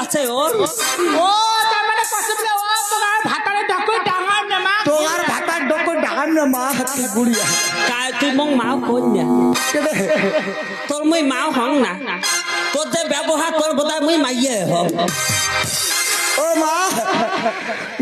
কাছে ওর? ও তার মানে রে ও তোমার ভাতারে ঢাকুই ডাঙার না মা তোর ভাতার ডকর ডাকান না মা ঘুরি আয় কাই তুই মং মাও কই না। তোর মুই মাও হং না। তোর যে ব্যবহার তোর বোধহয় মুই মাইয়ে হম। ও মা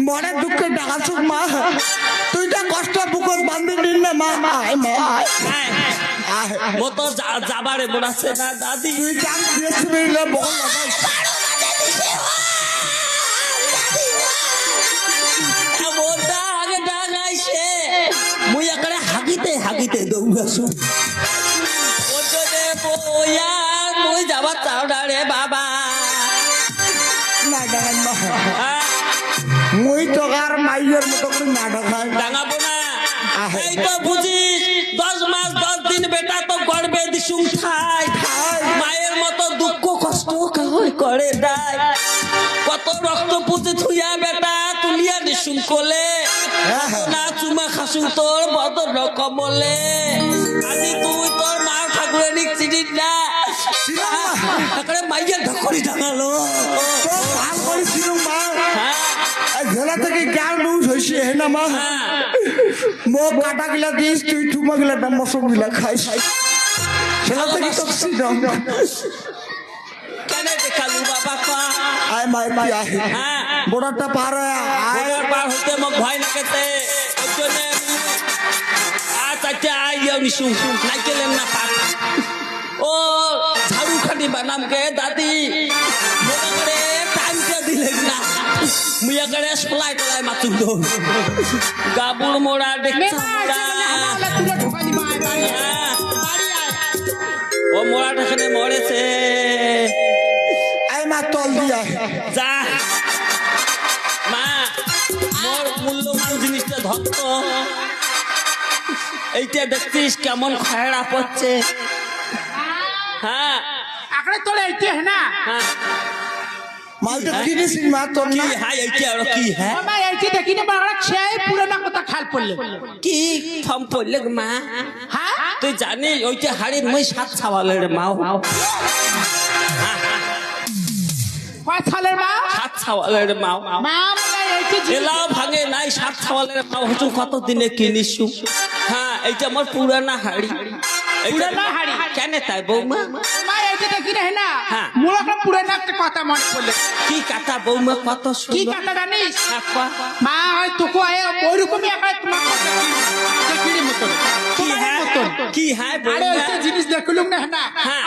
মনে দুঃখে ডাকাছুক মা। তুই তো কষ্ট বুকত বান্ধি দিন না মা। আয় মা আয়। আয়। মো তো যা- না দাদি? তুই কাম দিয়েছিলি না বল মুই একারে হাগিতে হাগিতে দৌড়াছু ওজনে বইয়া মুই যাবার চাও রে বাবা না ডাকান মা মুই মাইয়ের মতো করে না ডাকাই ডাঙাবো না এই তো বুঝিস দশ মাস দশ দিন বেটা তো গর্বে দিসুম খাই মায়ের মতো দুঃখ কাহই করে নাই কত রক্ত পুঁতে থুইয়া বেটা তুলিয়া দিসুম কোলে না চুমা খাসু তোর বদর কমলে আজি তুই তোর মা ঠাকুরের চিনিস না একেবারে মাইয়ের ঢকরি তো ভালো করেছিল মা ঝোলা থেকে গান লুজ হয়েছে হে না মা মো কাটা গিলা দিস তুই ঠুমা গিলা না মশক গিলা খাইস ছেলা থেকে তো নিশু। নাইকেলেন না পাক। ও ঝাড়ু খাটি বানাম কে দাদি? মনে করে টাইমটা দিলেন না। মুইয়া করে সলাই টলাই মাতুল দো। গাবুর মোড়া দেখছ মেলা আছে বলে হামাওলা তুলে ঢোকা দি মা আয় বাড়ি আয় বাড়ি আয়। ও মোড়াটা এখানে মরেছে। মা তল দি যা। মা মোর মূল্যবান জিনিসটা ধরত এইটা দেখছিস কেমন খয়ড়া পড়ছে। হ্যাঁ। আকড়ে তোলে এইতে হে না? হ্যাঁ। মালটা কিনেছিস মা তোর কি না? হ্যাঁ এইটা আর কি হ্যাঁ মামা এইতে দেখি না বাড়া খেয়ে পুরোনা কথা খাল পড়লে। কি থম পড়লে মা? হ্যাঁ? তুই জানিস ওইটা হাড়ির মই সাত ছাওয়ালের মাও কয় সালের মা? সাত ছাওয়ালের মাও মা মানে ভাঙে নাই সাত ছাওয়ালের মাও হচ্ছে কত দিনে কিনিসু? হ্যাঁ এইটা আমার পুরানা হাড়ি। পুরানা হাঁড়ি? কেন তাই বৌমা? মা এইতে দেখি না হ্যাঁ। মুলাটা পুরোনা একটা কথা মনে পড়লে। কি কাটা বৌমা কত কি সুন্দর কথা জানিস? মা হয় তোকে আয় একটা তোমার কি হ্যাঁ? কি হ্যাঁ আরে ওইটা জিনিস দেখলুম না। হ্যাঁ।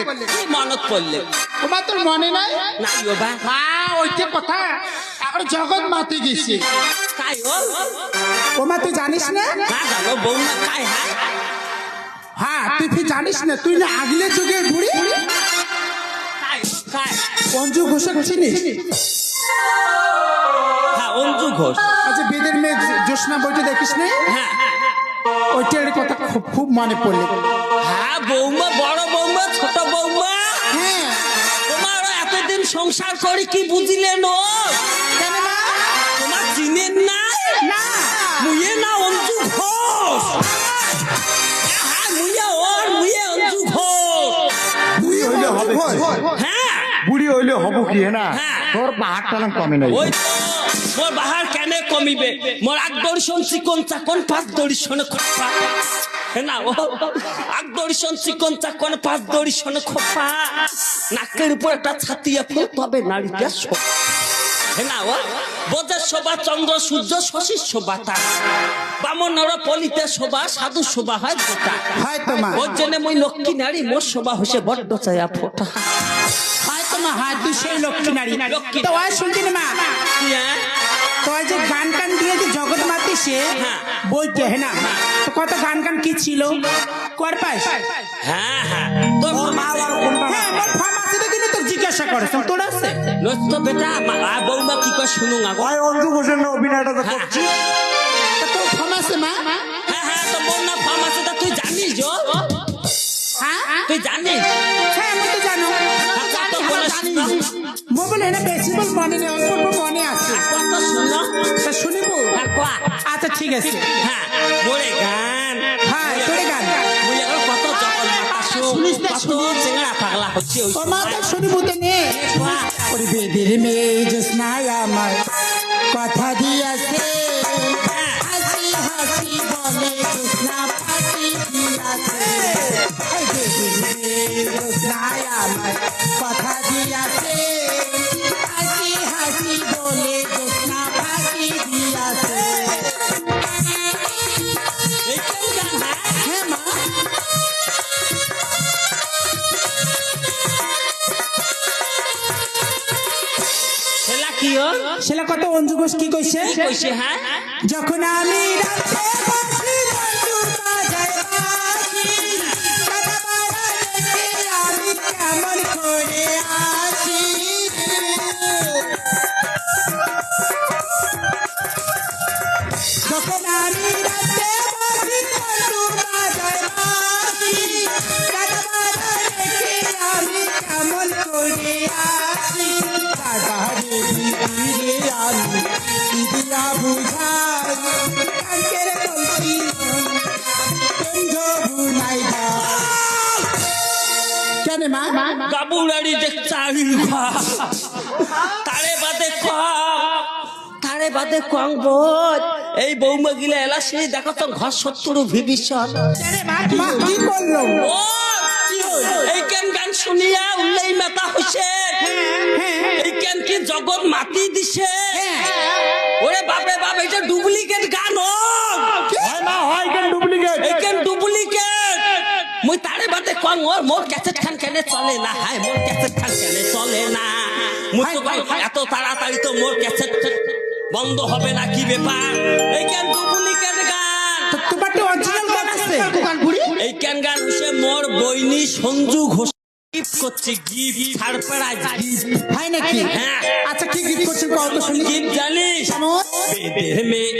আর পড়লে। কি মনত পড়লে? তোমার তোর মনে নাই? নাই বাবা মা ওইটা কথা। এখন জগৎ মাতে গেছে। কাই ও। ওমা তুই জানিস না? না জানো বৌমা কাই হ্যাঁ হ্যাঁ তুই কি জানিস না? তুই না আগলে যুগে বুড়ি? কাই কাই অঞ্জু ঘোষক চিনিস? হ্যাঁ অঞ্জু ঘোষ। আচ্ছা বেদের মেয়ে জ্যোৎস্না বইটা দেখিস না? হ্যাঁ ওইটার কথা খুব খুব মনে পড়লে। হ্যাঁ বৌমা বড় ছোট বৌমা। হ্যাঁ তোমার এতদিন সংসার করি কি বুঝিলেন ও কেন তোমার চিনেন না না। মুয়ে না অঞ্জু ঘোষ। হ্যাঁ মুয়ে ওর মুয়ে অঞ্জু ঘোষ। বুড়ি হইলে হবে হ্যাঁ। বুড়ি হইলে হব কি না? হ্যাঁ। তোর পাহাড় টানা কমে নাই। ওই মোর বাহার কেনে কমিবে? মোর আগ দর্শন চিকন চাকন পাঁচ দর্শন খোপা না ও আগ দর্শন চিকন চাকন পাঁচ দর্শন খোপা। নাকের উপর একটা ছাতিয়া ফুল তবে নারীটা না ও বোধের শোভা চন্দ্র সূর্য শশী শোভা তার বামনর পলিতে শোভা সাধু শোভা হয় গোটা। হয়তো মা ওর জন্য মই লক্ষ্মী নারী মোর শোভা হসে বড্ড চায়া ফোটা। হ্যাঁ তুই সেই লক্ষ্মী নারী। তো ওই শুনছি না মা। কি? তো ওই যে গান টান দিয়ে যে জগৎ মাতি আসে হ্যাঁ। বইতে হ্যাঁ না? তো কত গান গান কি ছিল? কর পাইস হ্যাঁ হ্যাঁ। তোর মা হ্যাঁ আমার ফার্মাসিতে গেলে তো জিজ্ঞাসা করে তোর আছে? তো বেটা মা- আর বৌমা কি কয় শুনুন আগো। ভাই অঞ্জু ঘোষের অভিনয়টা তো করছি। তা তোর ফার্মাসি মা? হ্যাঁ হ্যাঁ তো বোন না ফার্মাসিটা তুই জানিস জো? হ্যাঁ? তুই জানিস? হ্যাঁ আমি তো জানো। জানি, কত আমার বলে জানি। শোনাও। মোবাইল এনে বেশি বল মনে নেই ঠিক আছে। হ্যাঁ বলে গান। হ্যাঁ তোরে গান। বলে গেল কত শুনিস না, শুনিস। পাগলা হচ্ছে ওই নে। ওরে বেদের মেয়ে আমার কি সেলা কত অঞ্জু ঘোষ কি কইছে? কইছে হ্যাঁ? যখন আমি রাতে মা? গাবুড়ারি যে চারি খা তারে বাদে কম তারে বাদে কম বোধ এই বৌমা গিলা এলা সেই দেখো তো ঘর সত্তর বিভীষণ। মা? কি করল? এই কেন গান শুনিয়া ওর মোর ক্যাসেট খান কেনে চলে না হাই মোর ক্যাসেট খান কেনে চলে না। তো কই, এত তাড়াতাড়ি তো মোর ক্যাসেট বন্ধ হবে না কি ব্যাপার? এই কেন ডুপ্লিকেট গান? তোমার তো অরিজিনাল গান আছে। এই কেন গান হইছে মোর বইনি সঞ্জু ঘোষ গিফট করছে গিফট সারপ্রাইজ গিফট। হয় নাকি? হ্যাঁ। আচ্ছা কি গীত করছেন কত শুনি। গিফট জানিস? বেদের মেয়ে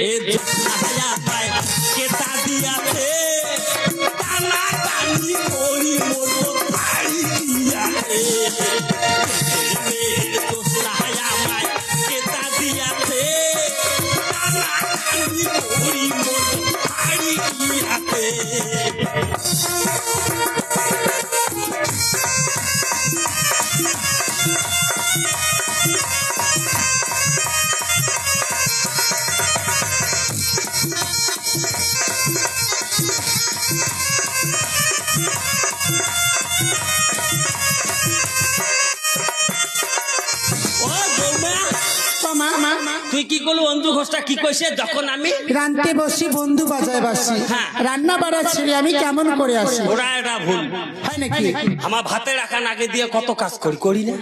তুই কি করলু অঞ্জু ঘোষটা কি কইছে? যখন আমি রানতে বসি বন্ধু বাজায় বাসি। হ্যাঁ। রান্না বাড়া ছেড়ে আমি কেমন করে আসি? ওরা এটা ভুল। হয় নাকি? আমার ভাতে রাখা নাকে দিয়ে কত কাজ করি করি না?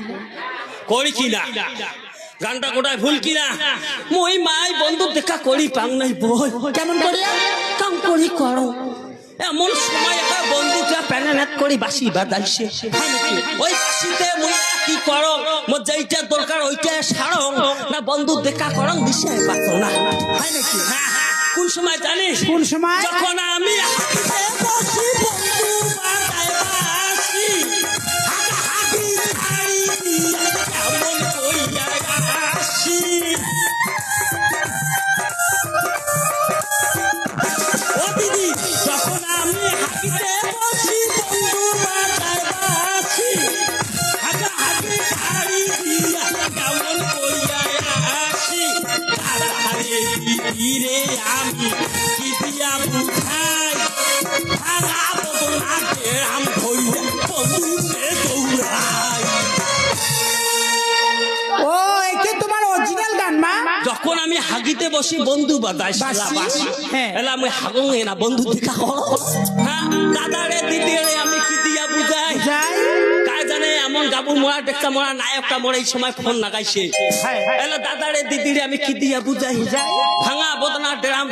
করি কি না? গানটা গোটায় ভুল কি না? মই মাই বন্ধু দেখা করি পাং নাই বই। কেমন করে কাম করি করো। এমন সময় একটা বন্ধুটা প্যানেট করে বাসি বাদাইছে ওই বাসিতে মুই কি করো মোর যেইটা দরকার ওইটা সারো না বন্ধু দেখা করং দিশে পাতো না। নাকি। কোন সময় জানিস? কোন সময়? যখন আমি হাগিতে বসি বন্ধু বাদাই বাসি? হ্যাঁ। এলা আমি হাগুং না বন্ধু দেখা করো হ্যাঁ দাদারে দিদিরে আমি কি দিয়া বুঝাই যাই জানে এমন গাবু মোড়া দেখতা মোড়া নায়কটা মোড়া এই সময় ফোন লাগাইছে। এলা দাদারে দিদিরে আমি কি দিয়া বুঝাই ভাঙা বদনা ড্রাম